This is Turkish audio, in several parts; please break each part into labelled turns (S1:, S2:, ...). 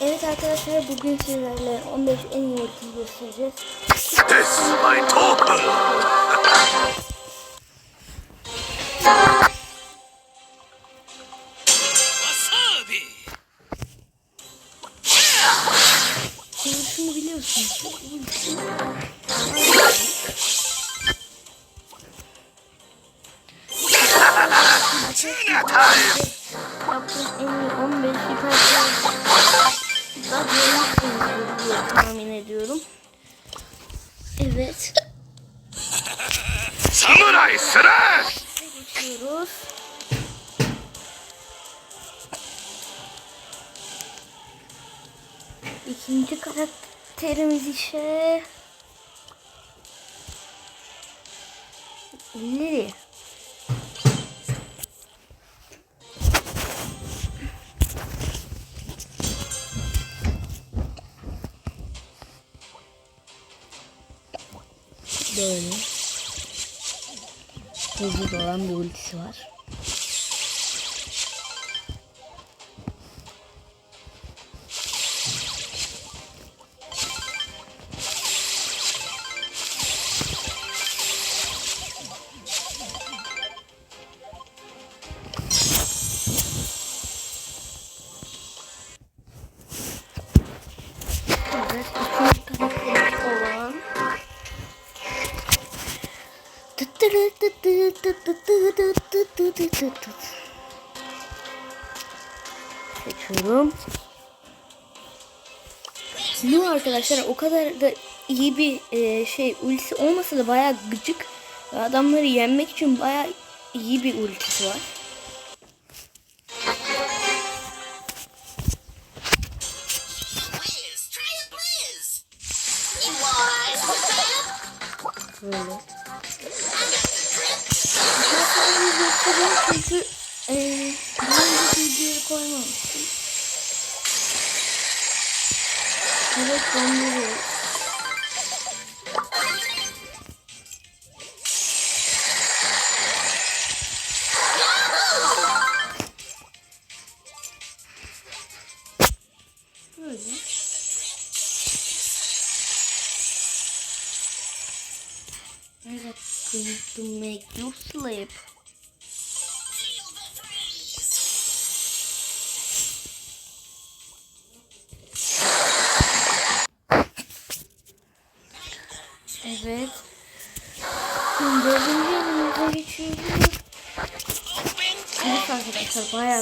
S1: Evet arkadaşlar bugün sizlerle 15 en iyi ultiyi göstereceğiz.
S2: This my token. Wasabi.
S1: Şunu ulti
S2: Tina time.
S1: İse Nereye? Böyle. Hızlı olan bir ultisi var. Bu arkadaşlar o kadar da iyi bir e, şey ultisi olmasa da bayağı gıcık. Adamları yenmek için bayağı iyi bir ultisi var.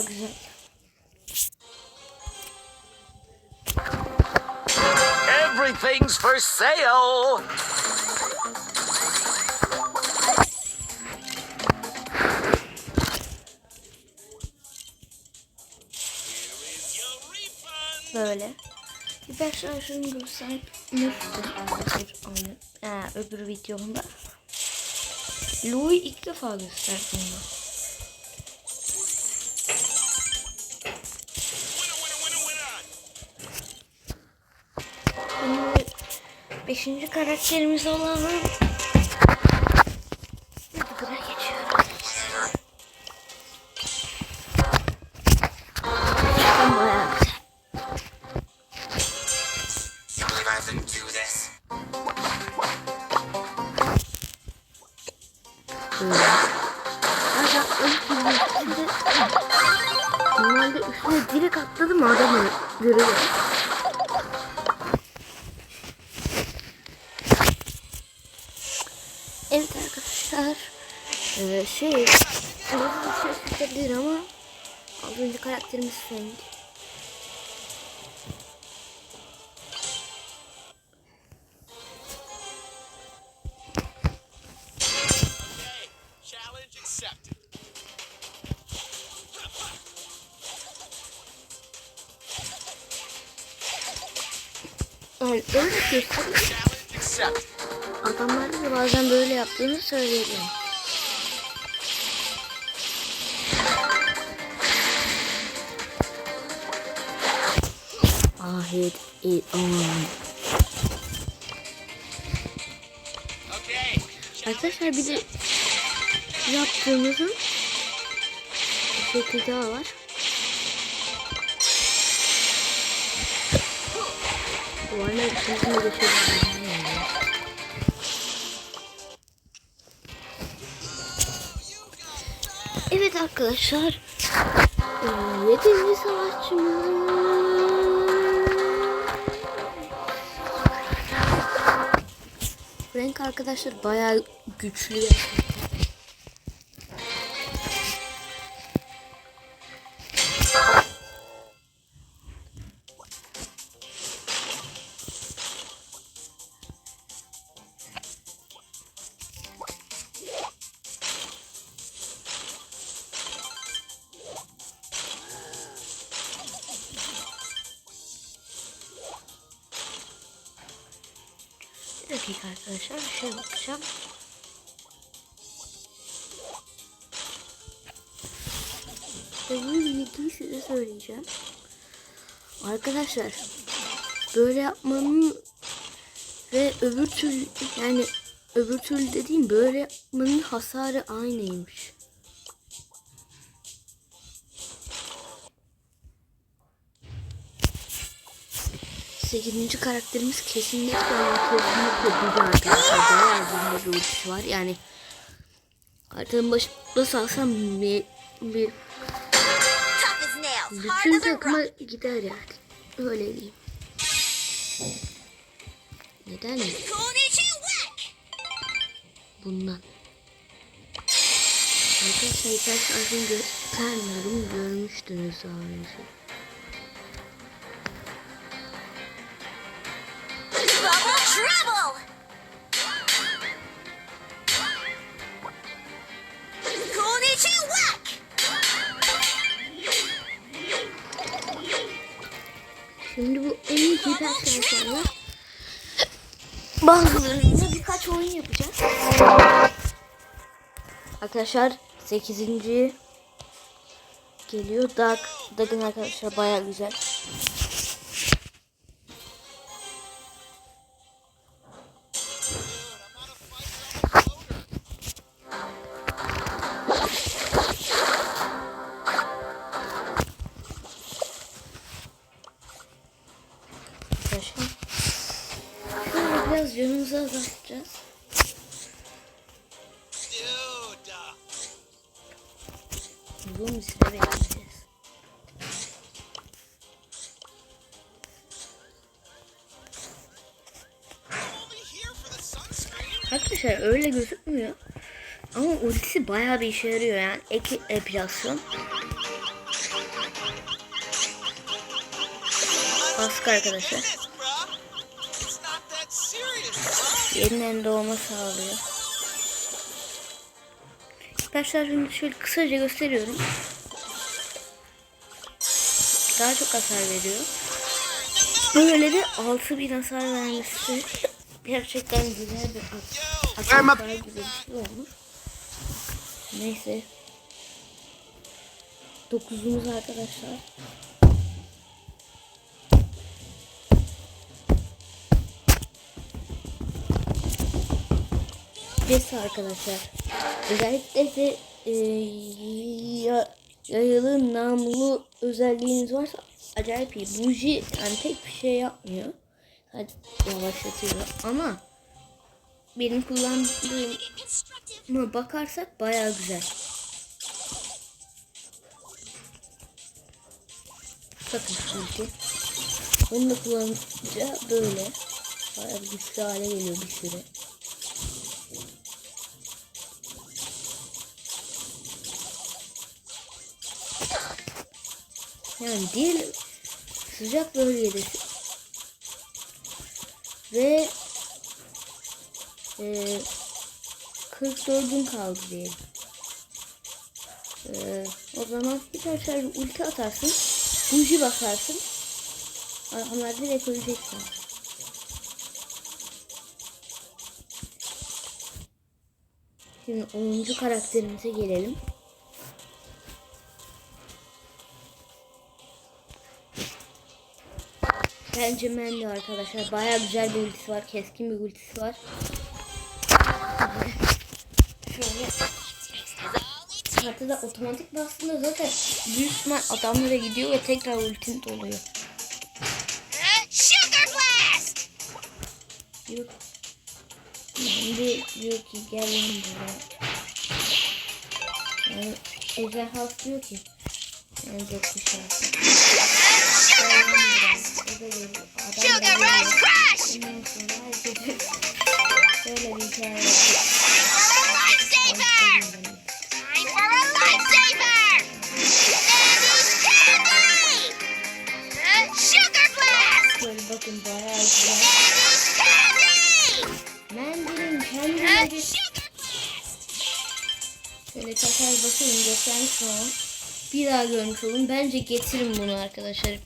S1: Baya güzel.
S2: Everything's for sale.
S1: Böyle. Hiper şarjını göstermiştim arkadaşlar aynı ee, öbür videomda. Louis ilk defa gösterdim bunu. Beşinci karakterimiz olan öyle göstereyim. Adamlar da bazen böyle yaptığını söyleyebilirim. Ahit it on. Arkadaşlar bir de yaptığımızın şekli daha var. Evet arkadaşlar. Ee, Yedinci savaşçımız. Renk arkadaşlar bayağı güçlü. Söyleyeceğim. Arkadaşlar böyle yapmanın ve öbür türlü yani öbür türlü dediğim böyle yapmanın hasarı aynıymış. Sekizinci karakterimiz kesinlikle kesinlikle güzel arkadaşlar. Bayağı bir ultisi var. Yani haritanın başında salsam bir, bir bütün takıma gider yani. Öyle diyeyim. Neden mi? Bundan. Arkadaşlar birkaç şarkını göstermiyorum. Görmüştünüz daha önce. Bazılarında birkaç oyun yapacağız. Arkadaşlar 8. geliyor. Dark Dag'ın arkadaşlar baya güzel. Bayağı bir işe yarıyor yani ek epilasyon. Baskı arkadaşlar. Yeniden doğma sağlıyor. Arkadaşlar şimdi şöyle kısaca gösteriyorum. Daha çok hasar veriyor. Böyle de 6000 hasar vermesi gerçekten güzel bir at- aksesuar gibi bir şey olmuş. Neyse. Dokuzumuz arkadaşlar. Ces arkadaşlar. Özellikle de e, ya, yayalı namlu özelliğiniz varsa acayip iyi. Buji yani pek bir şey yapmıyor. Sadece yavaşlatıyor ama benim kullandığıma bakarsak bayağı güzel. Bakın şimdi. Bunu da kullanınca böyle. Bir güçlü hale geliyor bir süre. Yani diğer sıcak bölgedesin. Ve e, 44'ün kaldı diyelim. E, o zaman bir tane şöyle ulti atarsın. Buji basarsın. Adamlar direkt öleceksin. Şimdi 10. karakterimize gelelim. Bence Mendy arkadaşlar. Baya güzel bir ultisi var. Keskin bir ultisi var. Şöyle. Hatta otomatik bastığında zaten büyük ihtimal adamlara gidiyor ve tekrar ultin doluyor.
S3: Sugar blast!
S1: Yok. Şimdi diyor ki gel lan buraya. Yani ejderha diyor ki. Yani da geliyor. Adam da
S3: Sugar. Rush Crash!
S1: Böyle bir hikaye yapıyor. Takar basayım göstermiş sonra bir daha görmüş olun. Bence getirin bunu arkadaşlar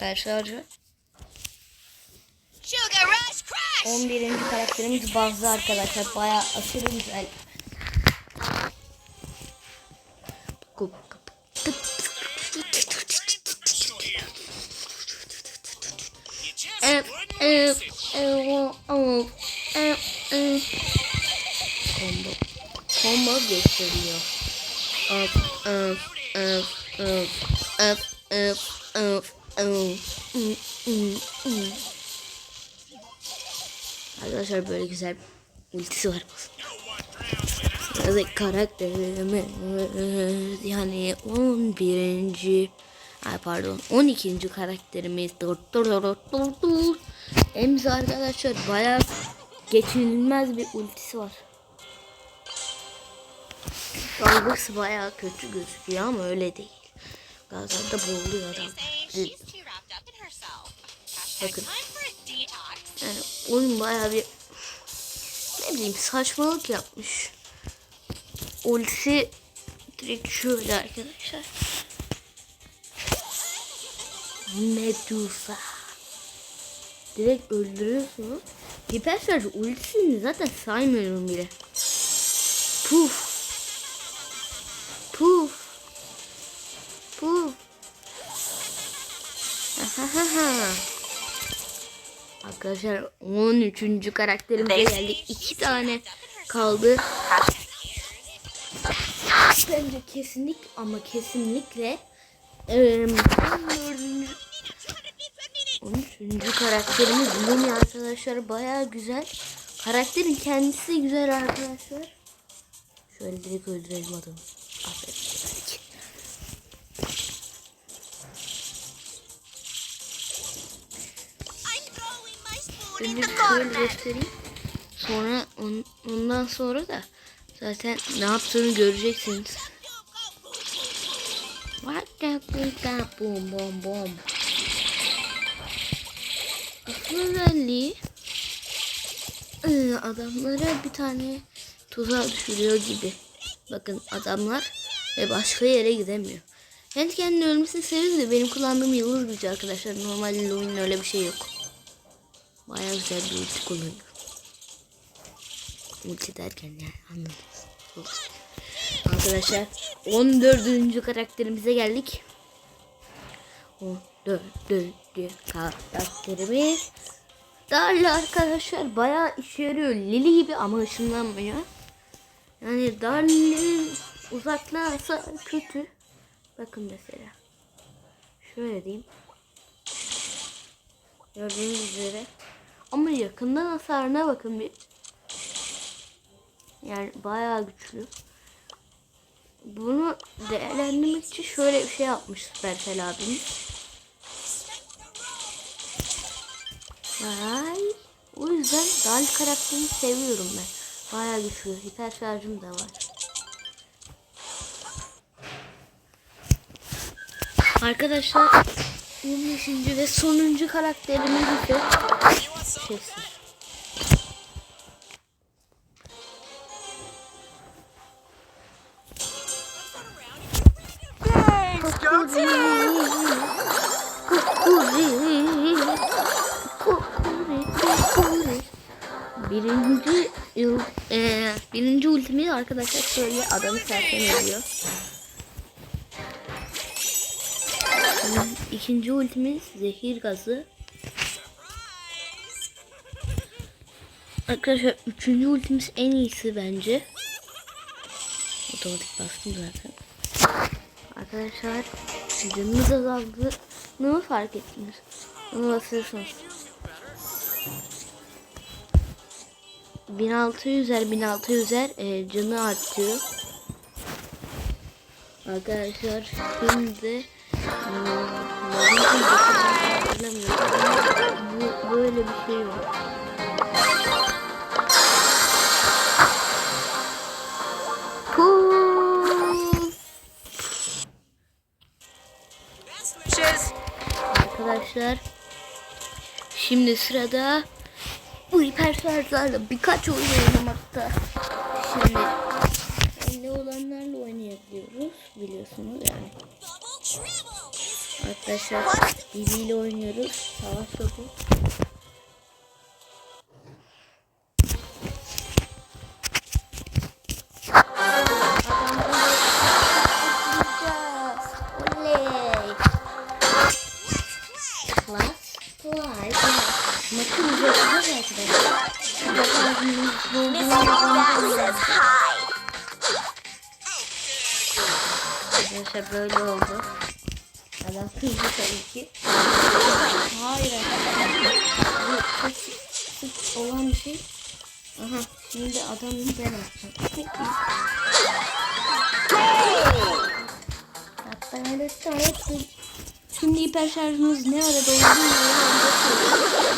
S3: Crash!
S1: 11. karakterimiz Bazı arkadaşlar. Bayağı aşırı güzel. Eh, o- o- eh, eh. Combo. Combo gösteriyor. Up, up, up, up, up. Mm, mm, mm. Arkadaşlar böyle güzel ultisi var. Evet karakterimiz yani 11. Ay pardon 12. karakterimiz dur dur dur dur dur. Emzi arkadaşlar bayağı geçilmez bir ultisi var. Dalgası bayağı kötü gözüküyor ama öyle değil. Gazlarda boğuluyor adam. Bakın. Yani oyun bayağı bir ne bileyim saçmalık yapmış. Ultisi direkt şöyle arkadaşlar. Medusa. Direkt öldürüyorsunuz. Hiper şarj ultisini zaten saymıyorum bile. Puf. Arkadaşlar 13. karakterimize geldik. 2 tane kaldı. Bence kesinlik ama kesinlikle 14. 13. karakterimiz Lumi arkadaşlar bayağı güzel. Karakterin kendisi güzel arkadaşlar. Şöyle direkt öldürelim adamı. Aferin.
S3: The
S1: şöyle göstereyim. Sonra on, ondan sonra da zaten ne yaptığını göreceksiniz. What the fuck boom boom boom. Asıl özelliği ıı, adamlara bir tane tuzağa düşürüyor gibi. Bakın adamlar ve başka yere gidemiyor. Kendi kendine ölmesini seviyorum da benim kullandığım yıldız gücü arkadaşlar. Normalde oyunun öyle bir şey yok. Bayağı güzel bir ulti kullanıyorum. Ulti derken yani anladınız. Ulti. Arkadaşlar 14. karakterimize geldik. 14. karakterimiz. Darla arkadaşlar bayağı işe yarıyor. Lili gibi ama ışınlanmıyor. Yani Darla'nın uzaklarsa kötü. Bakın mesela. Şöyle diyeyim. Gördüğünüz üzere. Ama yakından hasarına bakın bir. Yani bayağı güçlü. Bunu değerlendirmek için şöyle bir şey yapmış Supercell abimiz. Vay. O yüzden Dal karakterini seviyorum ben. Bayağı güçlü. Hiper şarjım da var. Arkadaşlar 15. ve sonuncu karakterimiz ise Chester. Birinci yıl, eee birinci ultimi arkadaşlar şöyle adamı sersen ediyor. İkinci ultimiz zehir gazı. Arkadaşlar üçüncü ultimiz en iyisi bence. Otomatik bastım zaten. Arkadaşlar canımız azaldı. Ne fark ettiniz? Onu basıyorsunuz. 1600'er 1600'er e, canı artıyor. Arkadaşlar şimdi hmm, şimdi sırada bu hiperşarjlarla birkaç oyun oynamakta. Şimdi elde olanlarla oynayabiliyoruz biliyorsunuz yani. Arkadaşlar Bibi ile oynuyoruz. Savaş topu. Arkadaşlar.
S3: high.
S1: Arkadaşlar böyle oldu. Adam kızdı tabii ki. Hayır arkadaşlar. Bu olan bir şey. Aha şimdi adamın ben atacağım. Hatta öyle tanıttım. Şimdi hiper şarjımız ne arada olduğunu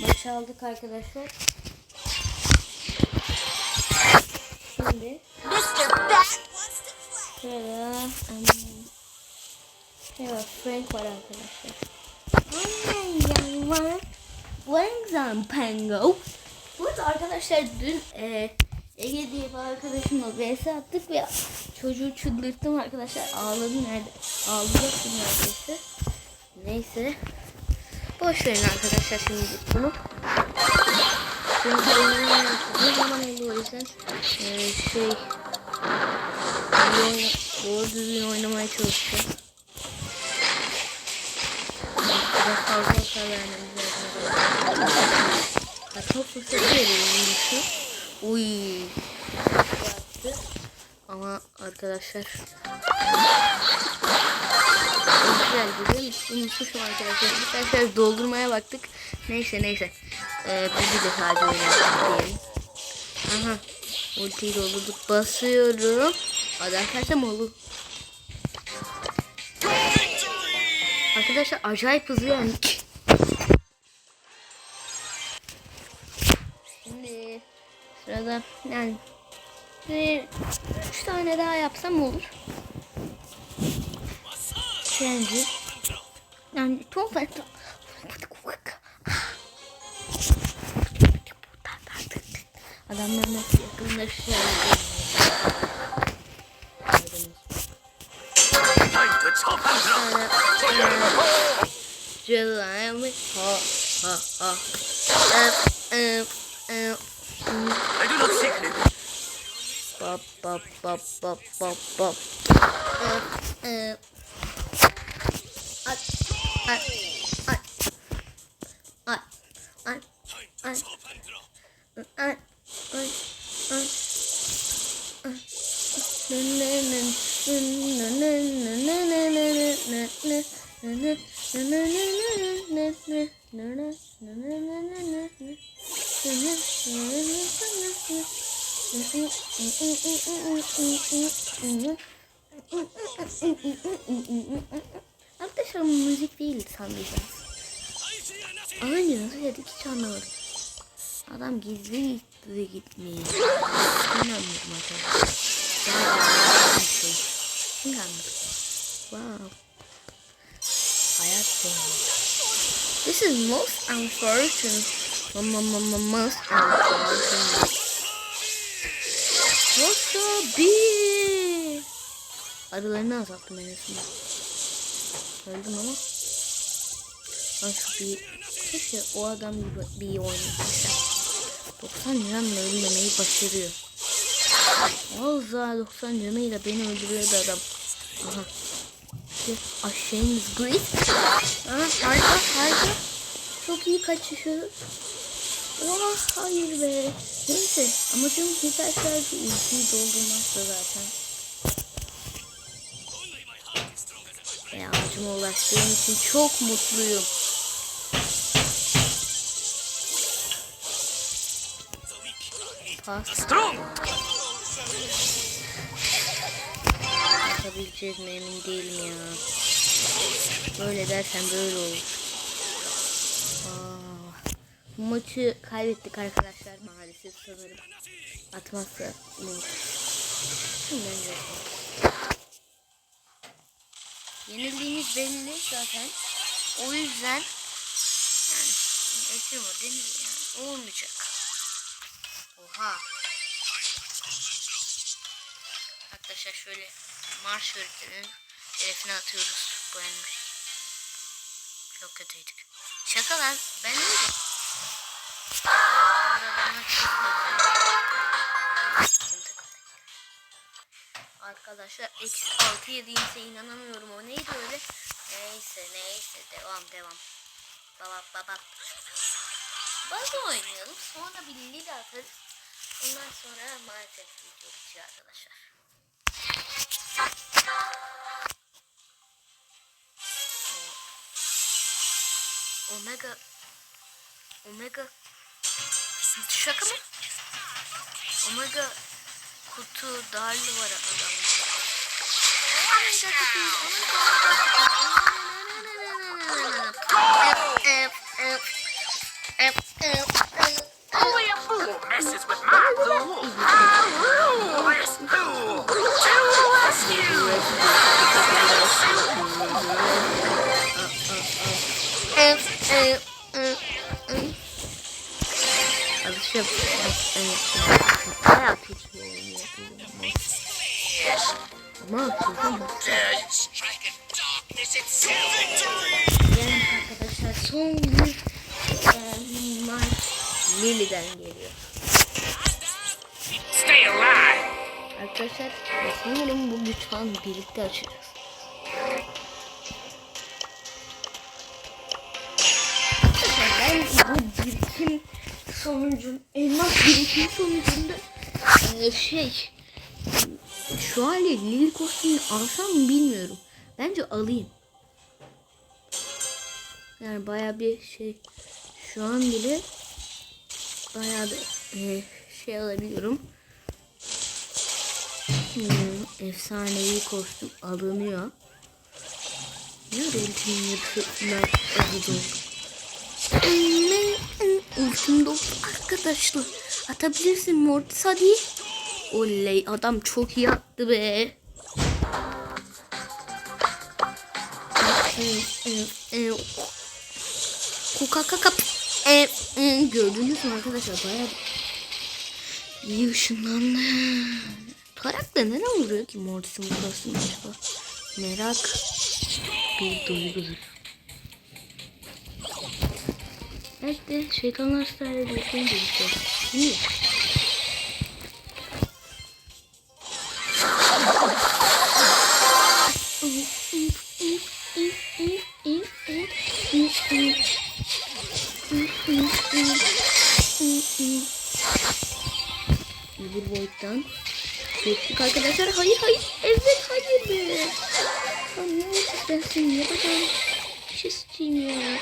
S1: Maçı aldık arkadaşlar. Şimdi. Şöyle var Frank var arkadaşlar. Langzam Pango. Burada arkadaşlar dün e, Ege diye bir arkadaşımla vs attık ve çocuğu çıldırttım arkadaşlar. Ağladı nerede? Ağlayacaktım neredeyse. Neyse. Boş verin arkadaşlar şimdi bunu. Oynayan ne zaman oluyor yüzden e, şey doğru düzgün oynamaya çalışacağım. Biraz fazla hasar vermemiz lazım. Kaçma fırsatı veriyor oyuncusu. Uy. Yaptı. Ama arkadaşlar Güzel biliyor musun? Unutmuşum arkadaşlar. Arkadaşlar doldurmaya baktık. Neyse neyse. Ee, bizi de sadece oynayalım diyelim. Aha. Ultiyi doldurduk. Basıyorum. Kaçta olur? Arkadaşlar acayip hızlı yendik. Şimdi sırada yani bir üç tane daha yapsam olur. Kendi. Yani çok fazla. Adamlar nasıl yakınlaşıyor? July, ha bop, bop, bop, bop. Uh, uh. At, at, at. At, at, at. At, at, at. Arkadaşlar müzik değil sanmayacağız. Aynı nasıl dedik hiç anlamadım. Adam gizli gitti gitmeyi. Anladım arkadaşlar. Şimdi. Wow. Hayat dolu. This is most unfortunate. Most unfortunate. Wasabi. Arılarını azalttım en azından. Öldüm ama. Şu bir... Keşke o adam bir iyi oynasın. 90 liramla ölmemeyi başarıyor. Vallahi 90 canıyla beni öldürüyordu adam. Aha. Aşağımız great. Aha harika harika. Çok iyi kaçışıyoruz. Oha hayır be. Neyse amacım hiper şarjı ultiyi doldurmakta zaten. amacıma ulaştığım için çok mutluyum. Pas. Yapabileceğiz mi emin değilim ya. Böyle dersen böyle olur. Maçı kaybettik arkadaşlar maalesef sanırım. Atmazsa. Bence. Yenildiğimiz belli zaten. O yüzden yani o denir yani. Olmayacak. Oha. Arkadaşlar şöyle marş öğretmenin şerefine atıyoruz bu elmayı. Çok kötüydük. Şaka lan. Ben neydim? Sonra bana çok kötü. Arkadaşlar eksi 6 yediğimize inanamıyorum. O neydi öyle? Neyse neyse devam devam. Baba baba. Bazı oynayalım. Sonra bir lila atarız. Ondan sonra maalesef video bitiyor arkadaşlar. Omega Omega Şaka mı? Omega kutu darlı var adamda. Omega kutu, Omega kutu.
S2: Only a fool messes with my fool.
S1: Alışıp bayağı kötü. Ama. Yani arkadaşlar son bir e, maç Lili'den geliyor.
S2: Stay alive.
S1: Bu lütfen birlikte açacağız. Ben bu birikim sonucun elmas birikim sonucunda e, şey şu hali Lili kostümünü alsam mı bilmiyorum. Bence alayım. Yani baya bir şey şu an bile baya bir e, şey alabiliyorum. Hmm, efsanevi kostüm alınıyor. Ne ultimin yarısından alacağım. Ultim doldu arkadaşlar. Atabilirsin Mortis hadi. Oley adam çok iyi attı be. Kukaka kap. E, e, gördünüz mü arkadaşlar baya iyi ışınlandı. Tarak da neden vuruyor ki Mortis'in burasını acaba? Merak bir duygudur. De şeytanlar style ediyorsun gözüküyor. İyi. Öbür boyuttan Geçtik arkadaşlar. Hayır hayır. Evet hayır be. Ya ne oldu ben seni yapacağım. Bir şey sıçayım ya.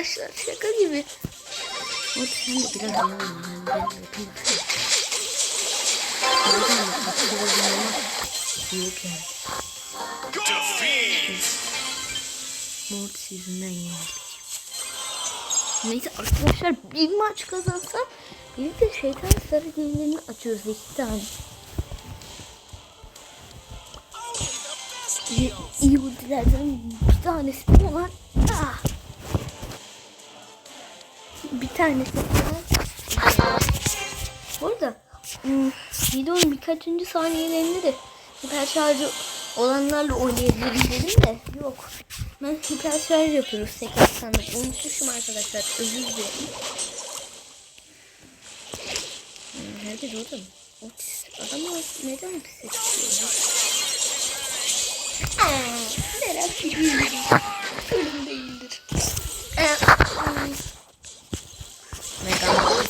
S1: Arkadaşlar. Şaka gibi. O sen de biraz yani ben yapayım. Yok yani. Mortis yüzünden yenildik. Neyse arkadaşlar bir maç kazansam birlikte şeytan sarı giyimlerini açıyoruz iki tane. Ultilerden bir tanesi var. Ah. Bir tanesi. Bu arada hmm, videonun birkaçıncı saniyelerinde de hiper şarjı olanlarla oynayabilirim dedim de yok. Ben hiper şarj yapıyoruz tekrar sandım. Unutmuşum arkadaşlar. Özür dilerim. Hadi durun. Otis adamı neden ediyor? Aa, merak ediyorum. Sorun değildir. Mega Mortis geliyor. Mega Mortis, Mega Mortis ölüyor. Ah. Ah. Ah, oh, mm, ah. Mm, ah, mm, oh.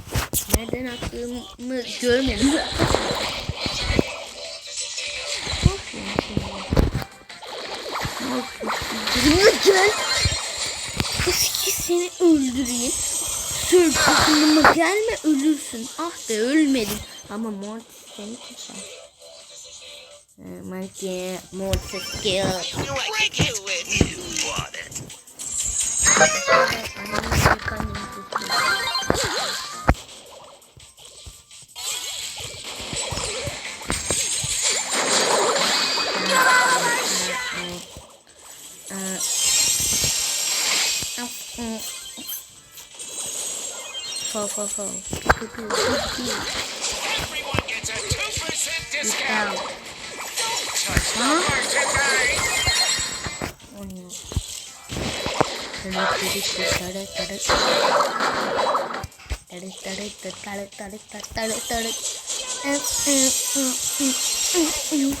S1: Nereden attığımı görmedim. Gel. Eski seni öldüreyim. Sür aklıma gelme ölürsün. Ah be ölmedin. Ama Mortis seni keser. Monkey, Mortis kill. Mm, mm, mm, mm.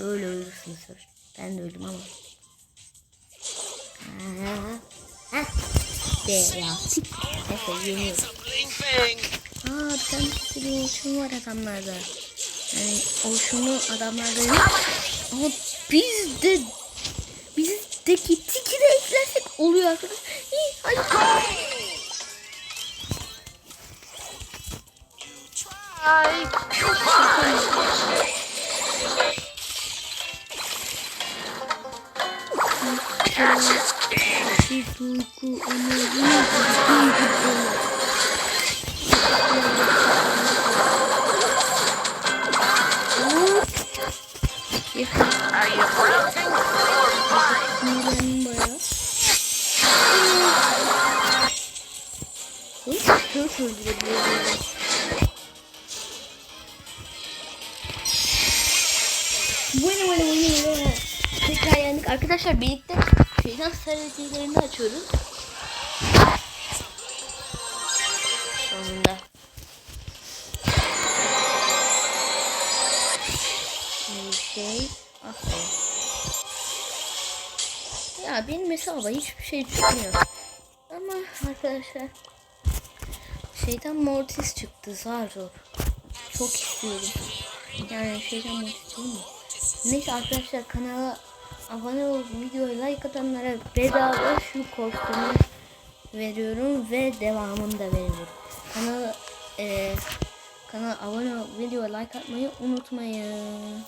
S1: Böyle ölürsün sır. Ben de öldüm ama. Ah, ah. De ya. Neyse
S2: bang.
S1: Aa bir tane bir oluşum var adamlarda. Yani oluşumu adamlarda yok. Ama bizde bizdeki tiki de eklersek oluyor arkadaşlar. İyi hadi.
S2: Try.
S1: Bir duygu bayağı. Hı? Çok öldürebiliyorum. Bueno bueno bueno. Tekrar yendik. Arkadaşlar birlikte şeytan stratejilerini açıyoruz. Sonunda. Bir şey. Aferin. Ya benim hesaba hiçbir şey çıkmıyor. Ama arkadaşlar şeytan mortis çıktı zar zor. Çok istiyorum. Yani şeytan mortis değil mi? Neyse arkadaşlar kanala abone olup videoya like atanlara bedava şu kostümü veriyorum ve devamını da veriyorum. Kanala e, kanala abone olup videoya like atmayı unutmayın.